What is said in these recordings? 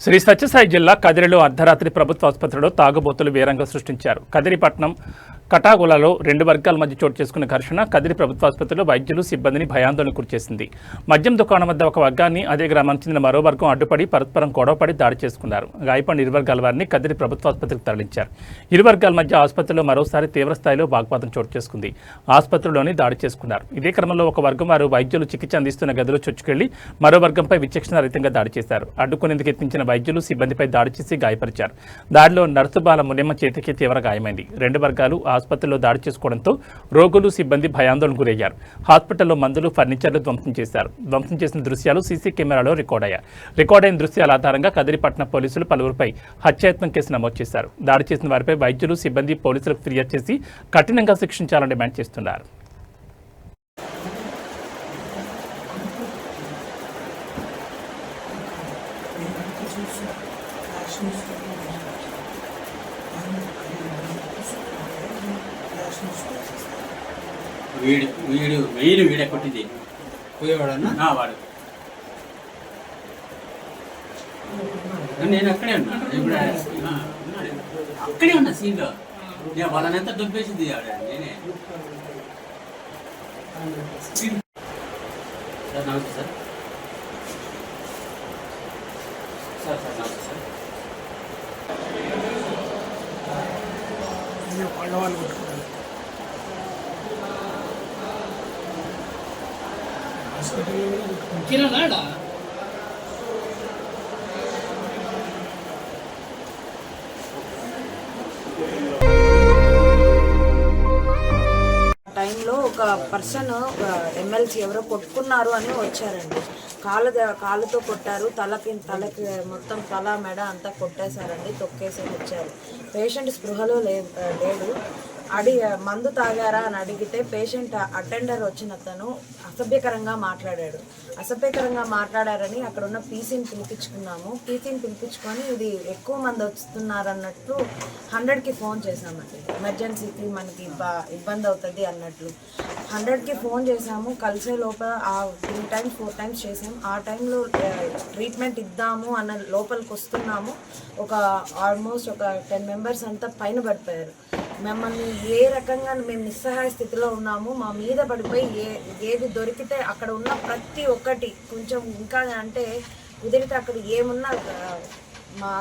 శ్రీ సత్యసాయి జిల్లా కదిరిలో అర్ధరాత్రి ప్రభుత్వ ఆసుపత్రిలో తాగుబోతులు వీరంగా సృష్టించారు. కదిరిపట్నం కటాగులలో రెండు వర్గాల మధ్య చోటు చేసుకున్న ఘర్షణ కదిరి ప్రభుత్వ ఆసుపత్రిలో వైద్యులు సిబ్బందిని భయాందోళన గురిచేసింది మద్యం దుకాణం వద్ద ఒక వర్గాన్ని అదే గ్రామానికి చెందిన మరో వర్గం అడ్డుపడి పరస్పరం గొడవపడి దాడి చేసుకున్నారు. గాయపడిన ఇరు వర్గాల వారిని కదిరి ప్రభుత్వ ఆసుపత్రికి తరలించారు. ఇరు వర్గాల మధ్య ఆసుపత్రిలో మరోసారి తీవ్ర స్థాయిలో వాగ్వాదం చోటు చేసుకుంది. ఆసుపత్రిలోని దాడి చేసుకున్నారు. ఇదే క్రమంలో ఒక వర్గం వారు వైద్యులు చికిత్స అందిస్తున్న గదిలో చొచ్చుకెళ్ళి మరో వర్గంపై విచక్షణ రహితంగా దాడి చేశారు. అడ్డుకునేందుకు యత్నించిన వైద్యులు సిబ్బందిపై దాడి చేసి గాయపరిచారు. దాడిలో నర్సు బాల మునిమ్మ చేతికి తీవ్ర గాయమైంది. రెండు వర్గాలు ఆసుపత్రిలో దాడి చేసుకోవడంతో రోగులు సిబ్బంది భయాందోళన గురయ్యారు. హాస్పిటల్లో మందులు ఫర్నిచర్లు ధ్వంసం చేశారు. ధ్వంసం చేసిన దృశ్యాలు సీసీ కెమెరాలో రికార్డ్ అయ్యాయి. రికార్డ్ అయిన దృశ్యాల ఆధారంగా కదిరిపట్నం పోలీసులు పలువురిపై హత్యాయత్నం కేసు నమోదు చేశారు. దాడి చేసిన వారిపై వైద్యులు సిబ్బంది పోలీసులకు ఫిర్యాదు చేసి కఠినంగా శిక్షించాలని డిమాండ్ చేస్తున్నారు. వీడు వీడు మెయిన్ వీడే కొట్టింది. పోయేవాడన్నా? వాడు. నేను అక్కడే ఉన్నా. ఇప్పుడు. అక్కడే ఉన్నా సీన్లో. నేను వాళ్ళనంతా దుబ్బేసింది ఆవిడ నేనే. సార్ నమస్తే సార్. సార్ సార్ నమస్తే సార్. కొట్టుకున్నాను. హాస్పిటల్లో టైంలో ఒక పర్సన్ ఎమ్మెల్సీ ఎవరో కొట్టుకున్నారు అని వచ్చారండి. కాలు కాలుతో కాళ్ళతో కొట్టారు. తలకి తలకి మొత్తం తల మెడ అంతా కొట్టేశారండి తొక్కేసి వచ్చారు. పేషెంట్ స్పృహలో లే లేడు. అడి మందు తాగారా అని అడిగితే పేషెంట్ అటెండర్ వచ్చిన అతను అసభ్యకరంగా మాట్లాడాడు. అసభ్యకరంగా మాట్లాడారని అక్కడ ఉన్న పీసీని పిలిపించుకున్నాము. పీసీని పిలిపించుకొని ఇది ఎక్కువ మంది వస్తున్నారన్నట్లు హండ్రెడ్కి ఫోన్ చేశామండి. ఎమర్జెన్సీకి మనకి ఇబ్బంది అవుతుంది అన్నట్లు. హండ్రెడ్కి ఫోన్ చేసాము కలిసే లోపల ఆ త్రీ టైమ్స్ ఫోర్ టైమ్స్ చేసాము ఆ టైంలో ట్రీట్మెంట్ ఇద్దాము అన్న లోపలికి వస్తున్నాము. ఒక ఆల్మోస్ట్ ఒక టెన్ మెంబర్స్ అంతా పైన పడిపోయారు. మమ్మల్ని ఏ రకంగా మేము నిస్సహాయ స్థితిలో ఉన్నాము మా మీద పడిపోయి ఏ ఏది దొరికితే అక్కడ ఉన్న ప్రతి ఒక్కటి కొంచెం ఇంకా అంటే కుదిరితే అక్కడ ఏమున్నా మా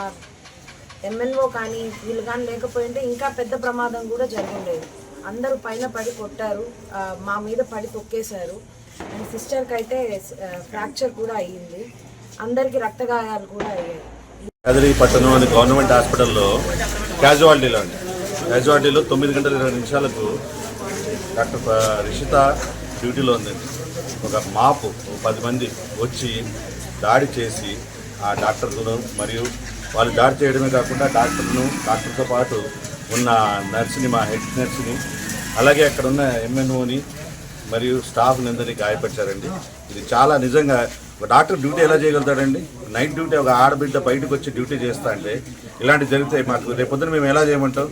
ఎంఎన్ఓ కానీ వీళ్ళు కానీ లేకపోయింటే ఇంకా పెద్ద ప్రమాదం కూడా జరుగుండేది అందరూ పైన పడి కొట్టారు మా మీద పడి తొక్కేశారు. అండ్ సిస్టర్కి అయితే ఫ్రాక్చర్ కూడా అయ్యింది. అందరికీ రక్తగాయాలు కూడా అయ్యాయి. కదిరి పట్టణం గవర్నమెంట్ హాస్పిటల్లో క్యాజువాలిటీలో అండి. క్యాజువాలిటీలో తొమ్మిది గంటల ఇరవై నిమిషాలకు డాక్టర్ రిషిత డ్యూటీలో ఉందండి ఒక మాపు పది మంది వచ్చి దాడి చేసి ఆ డాక్టర్లను మరియు వాళ్ళు దాడి చేయడమే కాకుండా డాక్టర్ను డాక్టర్తో పాటు ఉన్న నర్సుని మా హెడ్ నర్సుని అలాగే అక్కడ ఉన్న ఎంఎన్ఓని మరియు స్టాఫ్ని అందరినీ గాయపరిచారండి. ఇది చాలా నిజంగా ఒక డాక్టర్ డ్యూటీ ఎలా చేయగలుగుతాడండి? నైట్ డ్యూటీ ఒక ఆడబిడ్డ బయటకు వచ్చి డ్యూటీ చేస్తా అంటే ఇలాంటి జరిగితే మాకు రేపొద్దున మేము ఎలా చేయమంటాం?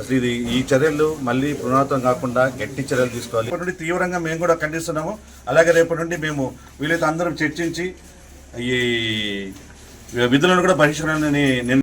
అసలు ఇది ఈ చర్యలు మళ్ళీ పునరావృతం కాకుండా గట్టి చర్యలు తీసుకోవాలి. ఇప్పటి నుండి తీవ్రంగా మేము కూడా ఖండిస్తున్నాము. అలాగే రేపటి నుండి మేము వీలైతే అందరం చర్చించి ఈ విధులను కూడా బహిష్కరణని